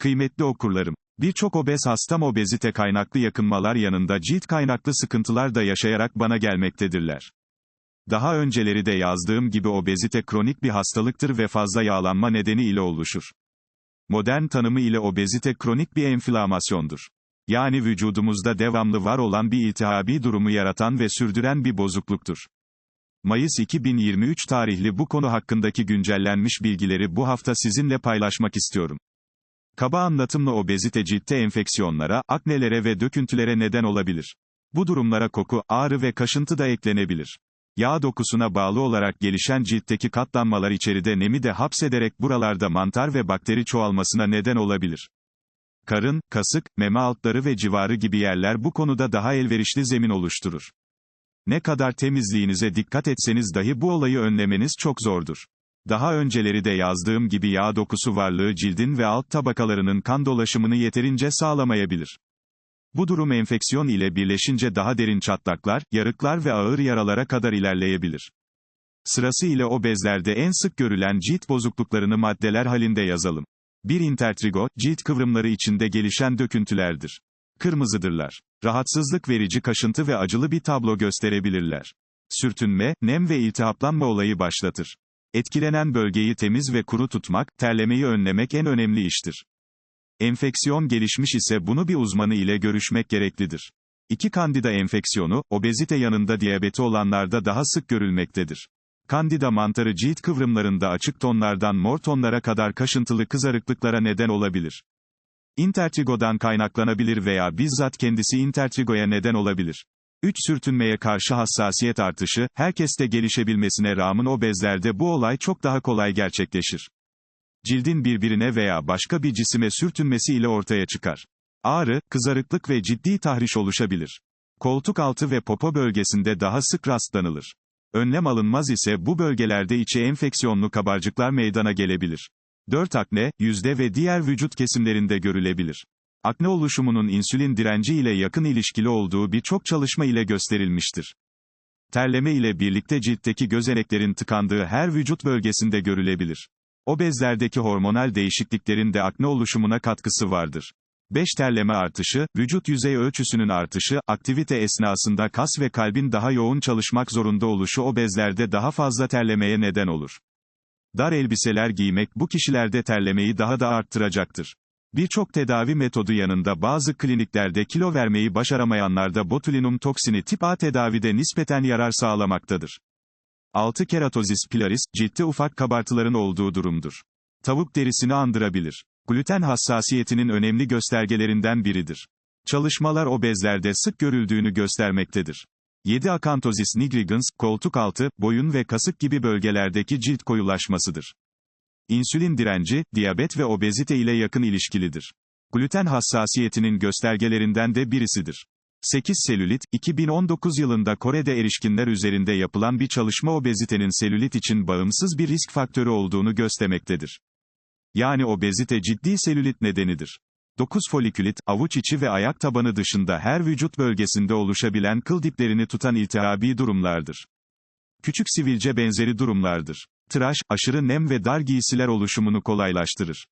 Kıymetli okurlarım, birçok obez hastam obezite kaynaklı yakınmalar yanında cilt kaynaklı sıkıntılar da yaşayarak bana gelmektedirler. Daha önceleri de yazdığım gibi obezite kronik bir hastalıktır ve fazla yağlanma nedeni ile oluşur. Modern tanımı ile obezite kronik bir enflamasyondur. Yani vücudumuzda devamlı var olan bir iltihabi durumu yaratan ve sürdüren bir bozukluktur. Mayıs 2023 tarihli bu konu hakkındaki güncellenmiş bilgileri bu hafta sizinle paylaşmak istiyorum. Kaba anlatımla obezite ciltte enfeksiyonlara, aknelere ve döküntülere neden olabilir. Bu durumlara koku, ağrı ve kaşıntı da eklenebilir. Yağ dokusuna bağlı olarak gelişen ciltteki katlanmalar içeride nemi de hapsederek buralarda mantar ve bakteri çoğalmasına neden olabilir. Karın, kasık, meme altları ve civarı gibi yerler bu konuda daha elverişli zemin oluşturur. Ne kadar temizliğinize dikkat etseniz dahi bu olayı önlemeniz çok zordur. Daha önceleri de yazdığım gibi yağ dokusu varlığı cildin ve alt tabakalarının kan dolaşımını yeterince sağlamayabilir. Bu durum enfeksiyon ile birleşince daha derin çatlaklar, yarıklar ve ağır yaralara kadar ilerleyebilir. Sırası ile o bezlerde en sık görülen cilt bozukluklarını maddeler halinde yazalım. 1. Intertrigo, cilt kıvrımları içinde gelişen döküntülerdir. Kırmızıdırlar. Rahatsızlık verici kaşıntı ve acılı bir tablo gösterebilirler. Sürtünme, nem ve iltihaplanma olayı başlatır. Etkilenen bölgeyi temiz ve kuru tutmak, terlemeyi önlemek en önemli iştir. Enfeksiyon gelişmiş ise bunu bir uzmanı ile görüşmek gereklidir. 2. Kandida enfeksiyonu, obezite yanında diyabeti olanlarda daha sık görülmektedir. Kandida mantarı cilt kıvrımlarında açık tonlardan mor tonlara kadar kaşıntılı kızarıklıklara neden olabilir. Intertrigodan kaynaklanabilir veya bizzat kendisi intertrigoya neden olabilir. 3. Sürtünmeye karşı hassasiyet artışı, herkeste gelişebilmesine rağmen obezlerde bu olay çok daha kolay gerçekleşir. Cildin birbirine veya başka bir cisime sürtünmesi ile ortaya çıkar. Ağrı, kızarıklık ve ciddi tahriş oluşabilir. Koltuk altı ve popo bölgesinde daha sık rastlanılır. Önlem alınmaz ise bu bölgelerde içi enfeksiyonlu kabarcıklar meydana gelebilir. 4. Akne, yüzde ve diğer vücut kesimlerinde görülebilir. Akne oluşumunun insülin direnci ile yakın ilişkili olduğu birçok çalışma ile gösterilmiştir. Terleme ile birlikte ciltteki gözeneklerin tıkandığı her vücut bölgesinde görülebilir. Obezlerdeki hormonal değişikliklerin de akne oluşumuna katkısı vardır. 5. Terleme artışı, vücut yüzey ölçüsünün artışı, aktivite esnasında kas ve kalbin daha yoğun çalışmak zorunda oluşu obezlerde daha fazla terlemeye neden olur. Dar elbiseler giymek bu kişilerde terlemeyi daha da arttıracaktır. Birçok tedavi metodu yanında bazı kliniklerde kilo vermeyi başaramayanlarda botulinum toksini tip A tedavide nispeten yarar sağlamaktadır. 6. Keratozis pilaris, ciltte ufak kabartıların olduğu durumdur. Tavuk derisini andırabilir. Gluten hassasiyetinin önemli göstergelerinden biridir. Çalışmalar obezlerde sık görüldüğünü göstermektedir. 7. Akantozis nigrigans, koltuk altı, boyun ve kasık gibi bölgelerdeki cilt koyulaşmasıdır. İnsülin direnci, diyabet ve obezite ile yakın ilişkilidir. Gluten hassasiyetinin göstergelerinden de birisidir. 8 selülit, 2019 yılında Kore'de erişkinler üzerinde yapılan bir çalışma obezitenin selülit için bağımsız bir risk faktörü olduğunu göstermektedir. Yani obezite ciddi selülit nedenidir. 9 folikülit, avuç içi ve ayak tabanı dışında her vücut bölgesinde oluşabilen kıl diplerini tutan iltihabi durumlardır. Küçük sivilce benzeri durumlardır. Tıraş, aşırı nem ve dar giysiler oluşumunu kolaylaştırır.